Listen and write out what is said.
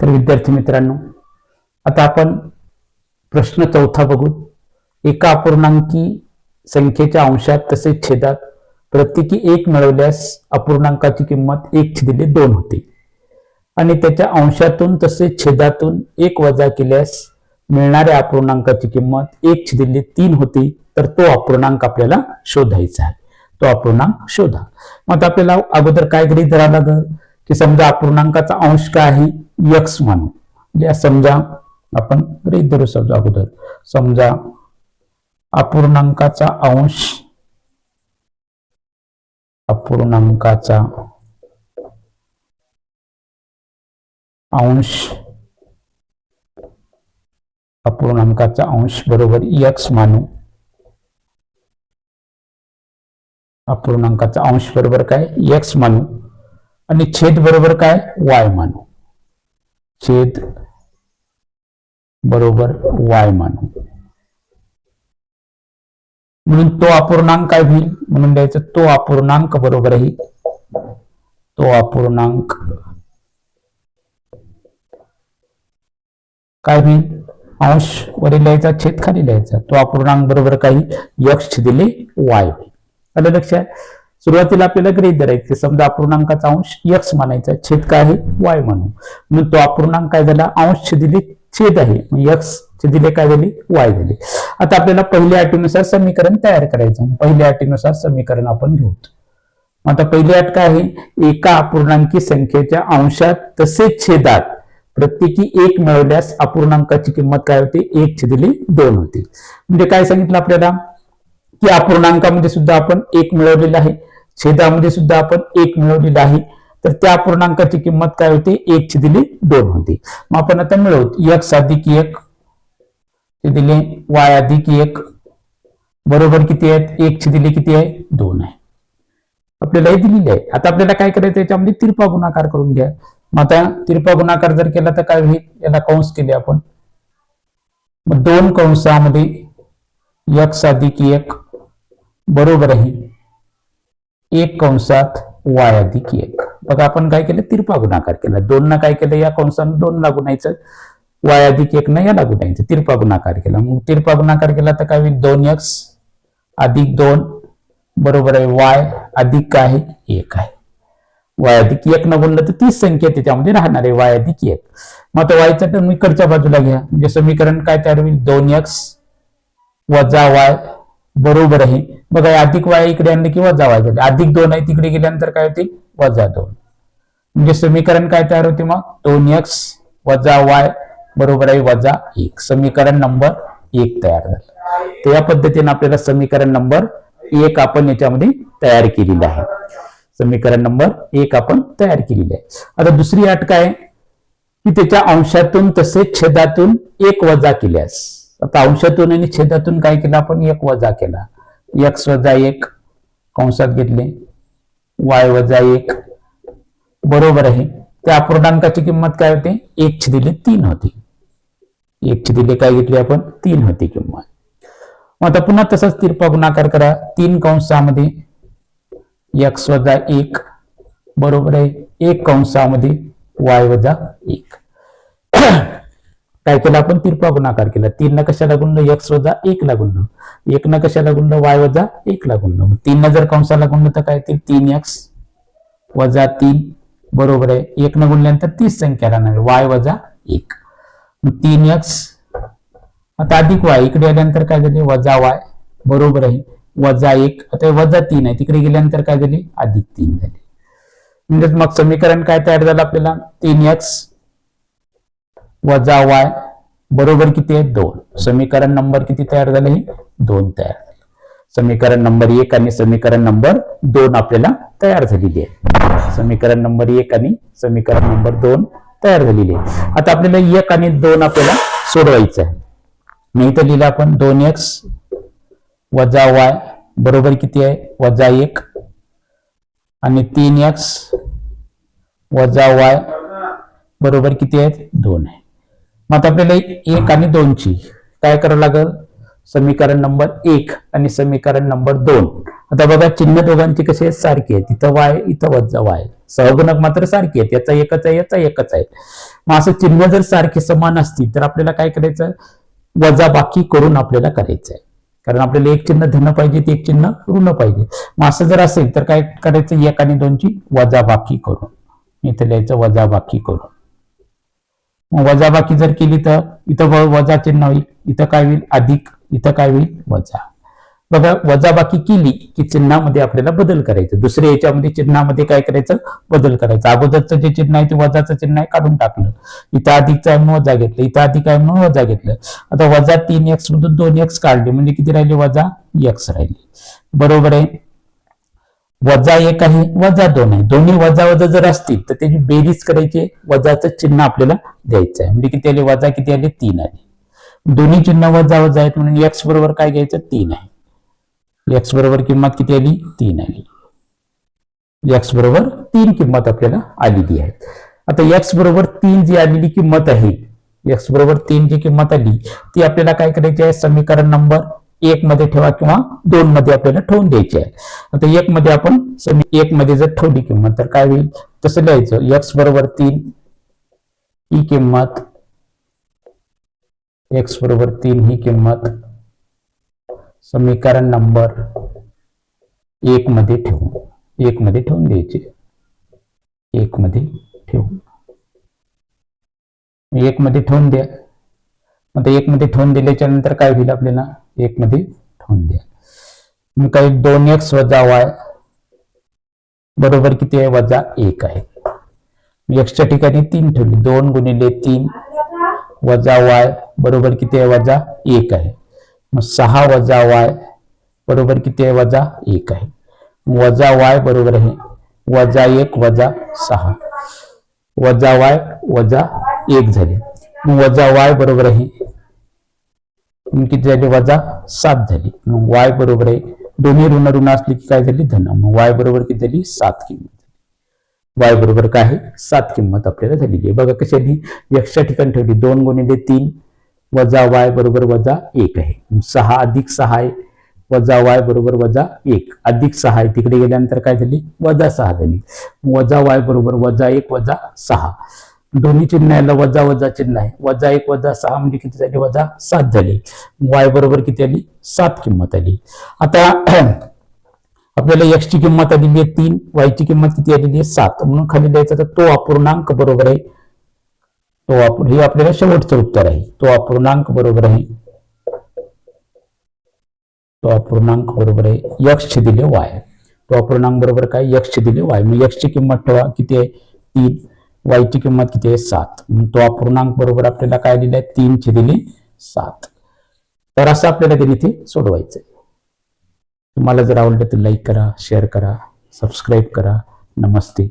तर विद्यार्थी मित्रांनो आता आपण प्रश्न चौथा बघू. एका अपूर्णांकी संख्येच्या अंशात तसेच छेदात. प्रत्येकी एक मिळवल्यास अपूर्णांकाची किंमत एक छेदिले दोन होते. आणि त्याच्या अंशातून तसेच छेदातून एक वजा केल्यास मिळणाऱ्या अपूर्णांकाची किंमत एक छेदिले तीन होती तर तो अपूर्णांक आपल्याला शोधायचा आहे. तो अपूर्णांक शोधा. मग आपल्याला अगोदर काय गृहित धरावं लागेल? की समजा अपूर्णांकाचा अंश काय आहे? यक्स मानू या समजा आपण गृहीत धरू समजा अगोदर समजा अपूर्णांकाचा अंश अपूर्णांकाचा अंश अपूर्णांकाचा अंश बरोबर यक्स मानू. अपूर्णांकाचा अंश बरोबर काय? यक्स मानू. आणि छेद बरोबर काय? वाय मानू. छेद बरोबर वाय मानू. म्हणून तो अपूर्णांक काय होईल? म्हणून द्यायचं तो अपूर्णांक बरोबरही तो अपूर्णांक काय होईल? अंश वरील लिहायचा छेद खाली लिहायचा. तो अपूर्णांक बरोबर काही यक्ष दिले वाय होईल. आलं लक्षात? सुरुवातीला आपल्याला गृहीत धरायचे समजा अपूर्णांकाचा अंश यक्स मानायचा छेद काय आहे? वाय म्हणू. मग तो अपूर्णांक काय झाला? अंश छेदिले छेद आहे. यक्स छेदिले काय झाले? वाय झाले. आता आपल्याला पहिल्या अटीनुसार समीकरण तयार करायचं पहिल्या अटीनुसार समीकरण आपण घेऊ. आता पहिली अट काय आहे? एका अपूर्णांकी संख्येच्या अंशात तसेच छेदात. प्रत्येकी एक मिळवल्यास अपूर्णांकाची किंमत काय होते? एक छेदिले दोन होते. म्हणजे काय सांगितलं आपल्याला? की अपूर्णांकामध्ये सुद्धा आपण एक मिळवलेला आहे. छेदामध्ये सुद्धा आपण एक मिळवलेला आहे. तर त्या पूर्णांकाची किंमत काय होते? एक छेदिले दोन होते. मग आपण आता मिळवत एक अधिक एक ते दिले वाय अधिक एक. बरोबर किती आहेत? एक छेदिले किती आहे? दोन आहे. आपल्याला हे दिलेली आहे. आता आपल्याला काय करायचं याच्यामध्ये तिरपा गुणाकार करून घ्या. मग आता तिरपा गुणाकार जर केला तर काय होईल? याला कंस केले आपण. मग दोन कंसामध्ये एक अधिक एक. बरोबर आहे. एक कंसात वाय अधिक एक. बघा आपण काय केलं? तिरपा गुणाकार केला. दोन ना काय केलं? या कंसानं दोन ला गुणायचं. वाय अधिक एक ना याला गुणायचं. तिरपा गुणाकार केला. मग तिरपा गुणाकार केला तर काय होईल? दोन एक्स अधिक दोन बरोबर आहे वाय अधिक काय? आहे एक आहे. वाय अधिक एक न बोललं तर तीस संख्या त्याच्यामध्ये राहणार आहे वाय अधिक एक. मग आता वायचा टर्म इकडच्या बाजूला घ्या. म्हणजे समीकरण काय तयार होईल? दोन एक्स वजा वाय बरोबर आहे. बघा अधिक वाय इकडे आणलं की वजा वाय झाले अधिक दोन आहे तिकडे गेल्यानंतर काय होतील वजा दोन. म्हणजे समीकरण काय तयार होते मग? दोन एक्स वजा वाय बरोबर आहे वजा एक. समीकरण नंबर एक तयार झालं. तर या पद्धतीने आपल्याला समीकरण नंबर एक आपण याच्यामध्ये तयार केलेलं आहे. समीकरण नंबर एक आपण तयार केलेलं आहे. आता दुसरी अट काय? की त्याच्या अंशातून तसेच छेदातून एक वजा केल्यास. आता अंशातून आणि छेदातून काय केलं? आपण एक वजा केला. एक्स वजा एक कंसात घेतले. वाय वजा एक बरोबर आहे. त्या अपूर्णांकाची किंमत काय होते? एक छेदिले तीन होती. एक छेदिले काय घेतली आपण? तीन होती किंमत. मग आता पुन्हा तसंच तिरपा गुणाकार करा. तीन कंसामध्ये एक्स वजा एक बरोबर आहे. एक कंसामध्ये वाय वजा एक. काय केलं आपण? तिरपा गुणाकार केला. तीन न कशाला गुणलं? एक्स वजा एक ला गुणलं. एक न कशाला गुणलं? वाय वजा एक ला गुणलं. तीन न जर कंसाला गुणलं तर काय ते तीन एक्स वजा तीन बरोबर आहे. एक न गुणल्यानंतर तीस संख्या राहणार वाय वजा एक. तीन एक्स आता अधिक वाय इकडे आल्यानंतर काय झाले? वजा वाय बरोबर आहे. वजा एक. आता वजा तीन आहे. तिकडे गेल्यानंतर काय झाले? अधिक तीन झाले. म्हणजेच मग समीकरण काय तयार झालं आपल्याला? तीन एक्स वजा वाय बरोबर किती आहे? दोन. समीकरण नंबर किती तयार झाले? दोन तयार. झाले समीकरण नंबर एक आणि समीकरण नंबर दोन आपल्याला तयार झालेली आहे. समीकरण नंबर एक आणि समीकरण नंबर दोन तयार झालेली आहे. आता आपल्याला एक आणि दोन आपल्याला सोडवायचं आहे. मी इथं लिहिलं आपण दोन एक्स वजा वाय बरोबर किती आहे? वजा एक. आणि तीन एक्स वजा वाय बरोबर किती आहेत? दोन आहे. मग आता आपल्याला एक आणि दोनची. काय करावं लागल? समीकरण नंबर एक आणि समीकरण नंबर दोन. आता बघा चिन्ह दोघांची कसे आहेत? सारखी आहेत. तिथं वाय इथं वजा वाय. सहगुणक मात्र सारखी आहेत. याचा एकच आहे याचा एकच आहे. मग असं चिन्ह जर सारखे समान असतील तर आपल्याला काय करायचं? वजा बाकी करून आपल्याला करायचं आहे कारण आपल्याला एक चिन्ह धन पाहिजे ते एक चिन्ह ऋण पाहिजे. मग असं जर असेल तर काय करायचं? एक आणि दोनची वजा बाकी करून. इथं लिहायचं वजा बाकी करून. मग जर केली तर इथं वजा चिन्ह होईल इथं काय होईल? अधिक इथं काय होईल? वजा. बघा वजाबाकी केली की चिन्हामध्ये आपल्याला बदल करायचं. दुसऱ्या याच्यामध्ये चिन्हामध्ये काय करायचं? बदल करायचं. अगोदरचं जे चिन्ह आहे ते वजाचं चिन्ह आहे काढून टाकलं. इथं अधिकचं आहे म्हणून वजा घेतलं. इथं अधिक आहे म्हणून वजा घेतलं. आता वजा तीन एक्स मधून दोन एक्स काढले म्हणजे किती राहिले? वजा एक्स राहिले. बरोबर आहे? वजा एक आहे वजा दोन आहे. दोन्ही वजा वजा जर असतील तर त्याची बेरीज करायची वजाचं चिन्ह आपल्याला द्यायचं आहे. म्हणजे किती आले? वजा किती आले? तीन आले. दोन्ही चिन्ह वजा वजा आहेत म्हणून एक्स बरोबर काय घ्यायचं? तीन आहे. एक्स बरोबर किंमत किती आली? तीन आली. एक्स बरोबर तीन किंमत आपल्याला आलेली आहे. आता एक्स बरोबर तीन जी आलेली किंमत आहे एक्स बरोबर तीन जी किंमत आली ती आपल्याला काय करायची आहे? समीकरण नंबर एक मध्ये ठेवा किंवा दोन मध्ये आपल्याला ठेवून द्यायची आहे आता एक मध्ये आपण समी एक मध्ये जर ठेवली किंमत तर काय होईल? तसं लिहायचं एक्स बरोबर तीन ही किंमत एक्स बरोबर तीन ही किंमत समीकरण नंबर एक मध्ये ठेवू एक मध्ये ठेवून द्यायची. एक मध्ये ठेवू एक मध्ये ठेवून द्या. आता एक मध्ये ठेवून दिल्याच्या नंतर काय होईल आपल्याला? एक मध्ये ठेवून द्या. मग काही दोन एक्स वजा वाय बरोबर किती आहे? वजा एक आहे. एक्सच्या ठिकाणी तीन ठेवले. दोन गुणिले तीन वजा वाय बरोबर किती आहे? वजा एक आहे. मग सहा वजा वाय बरोबर किती आहे? वजा एक आहे. वजा वाय बरोबर आहे वजा एक वजा सहा. वजा वाय वजा एक झाले. मग वजा वाय बरोबर आहे म्हणून किती झाली? वजा सात झाली. मग वाय बरोबर आहे. दोन्ही ऋण ऋण असली की काय झाली? धन. मग वाय बरोबर किती झाली? सात किंमत वाय बरोबर काय आहे? सात किंमत आपल्याला झालेली आहे. बघा कशी आली? एक्सच्या ठिकाणी ठेवली. दोन गुणिले तीन. वजा वाय बरोबर वजा एक आहे. सहा अधिक सहा आहे. वजा वाय बरोबर वजा एक. अधिक सहा आहे. तिकडे गेल्यानंतर काय झाली? वजा सहा झाली. वजा वाय बरोबर वजा एक वजा सहा. दोन्ही चिन्ह याला वजा वजा चिन्ह आहे. वजा एक वजा सहा म्हणजे किती झाली? वजा सात झाली. वाय बरोबर किती आली? सात किंमत आली. आता आपल्याला एक्स ची किंमत आलेली आहे तीन वायची किंमत किती आलेली आहे? सात. म्हणून खाली द्यायचा तर तो अपूर्णांक बरोबर आहे. तो अपूर्ण हे आपल्याला शेवटचं उत्तर आहे. तो अपूर्णांक बरोबर आहे. तो अपूर्णांक बरोबर आहे. यक्ष दिले वाय तो अपूर्णांक बरोबर काय? यक्ष दिले वाय मग यक्ष ची किंमत ठेवा. किती आहे? तीन. वायची किंमत किती आहे? सात. तो अपूर्णांक बरोबर आपल्याला काय दिले आहे तीन ची दिली सात. तर असं आपल्याला ते इथे सोडवायचं तुम्हाला जर आवडलं तर लाईक करा शेअर करा सबस्क्राईब करा. नमस्ते.